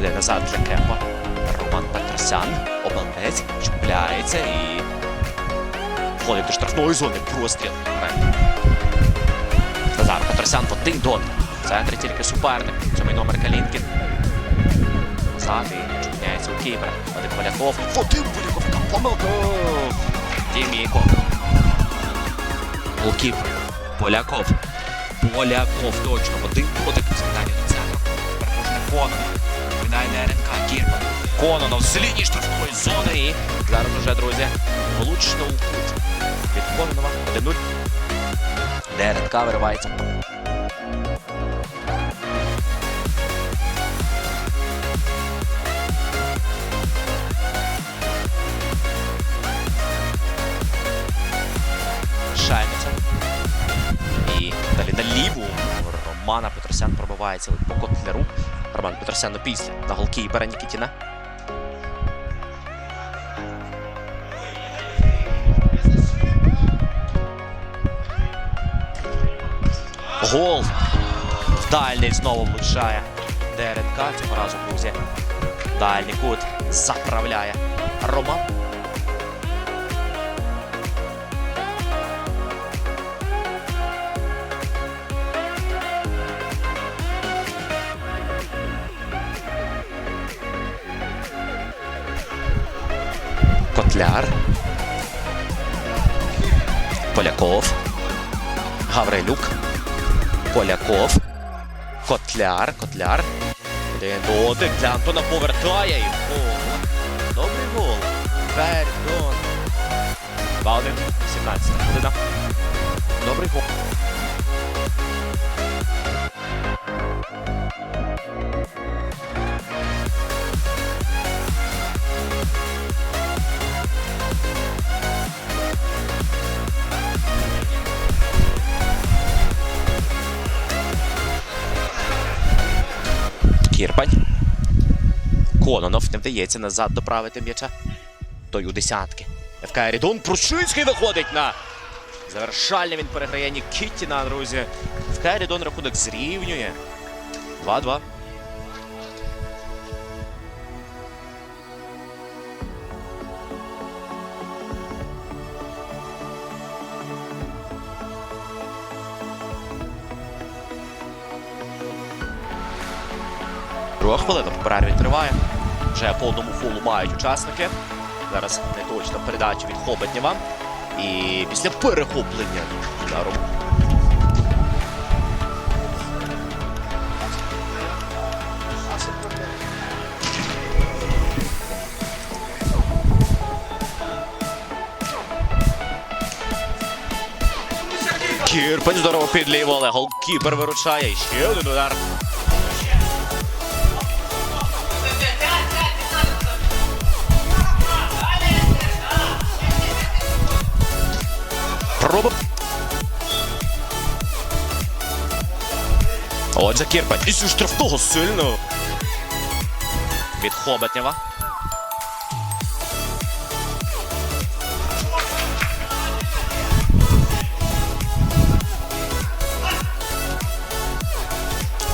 Назад для Кепа. Роман Петросян. Обалдець. Чіпляється і. Входить до штрафної зони. Простріл. Назар Петросян в один дон. В центрі тільки суперник. Сьомий номер Калінкін. Назад і чіпляється у Кіпера. Вадим Поляков. Вадим Поляков. Помилка. Діміко. Голкіпер. Поляков. Поляков точно. Один дотик скидання до центру. Переможе Кононов. На РНК. Кірпа. Кононов з лінії штрафної зони. І зараз уже, друзі, влучно у кут. Від Кононова 1-0. ДРНК виривається. Шайниця. І далі на ліву Петросян пробивається по котлеру. Роман Петросян опісля на голкіпера Нікітіна. Гол. В дальній знову влучає ДРНК. Цього разу друзі. Дальній кут заправляє Роман. Котляр. Поляков. Гаврилюк. Поляков. Котляр. Котляр. Один дотик для Антона повертає і гол. Добрий гол. Вердон. 2-1. 17 година. Кірпань. Кононов не вдається назад доправити м'яча. Той у десятки. ФК Рідон Прушинський виходить на завершальне. Він переграє Нікітіна, друзі. ФК Рідон рахунок зрівнює. 2-2. Друга хвилина по перерві триває. Вже по одному фолу мають учасники. Зараз не точно передача від Хобетнєва. І після перехоплення ударом. Кірпень здорово підліво, але голкіпер виручає. Ще один удар. Проба. Отже, Кірпань. І штрафного сильно. Від Хобетнєва.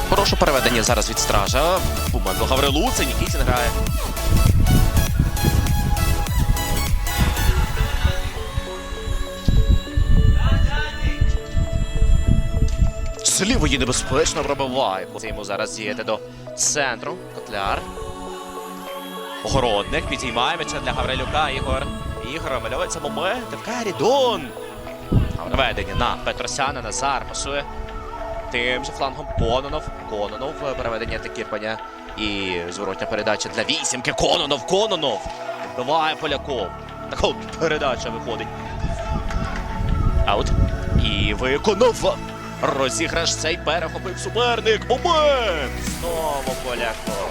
Хороше переведення зараз від стража. Буман до Гаврилу. Це Нікітін грає. З лівої небезпечно пробиває. Це зараз діяти до центру. Котляр. Огородник підіймає м'яча для Гаврилюка. Ігор. Ігор мальовується момент. ФК Рідон. Наведення на Петросяна. Назар пасує. Тим же флангом Кононов. Кононов. Переведення та Кірпаня. І зворотня передача для вісімки. Кононов. Кононов. Відбиває Поляков. Така передача виходить. Аут. І виконав. Розіграш цей перехопив суперник. Момент! Знову Поляков.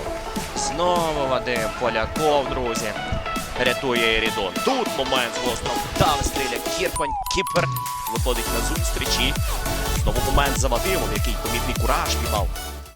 Знову Вадим Поляков, друзі. Рятує Ерідон. Тут момент з гостом. Там стріля Кірпань. Кіпер виходить на зустрічі. Знову момент за Вадимом, який помітний кураж піймав.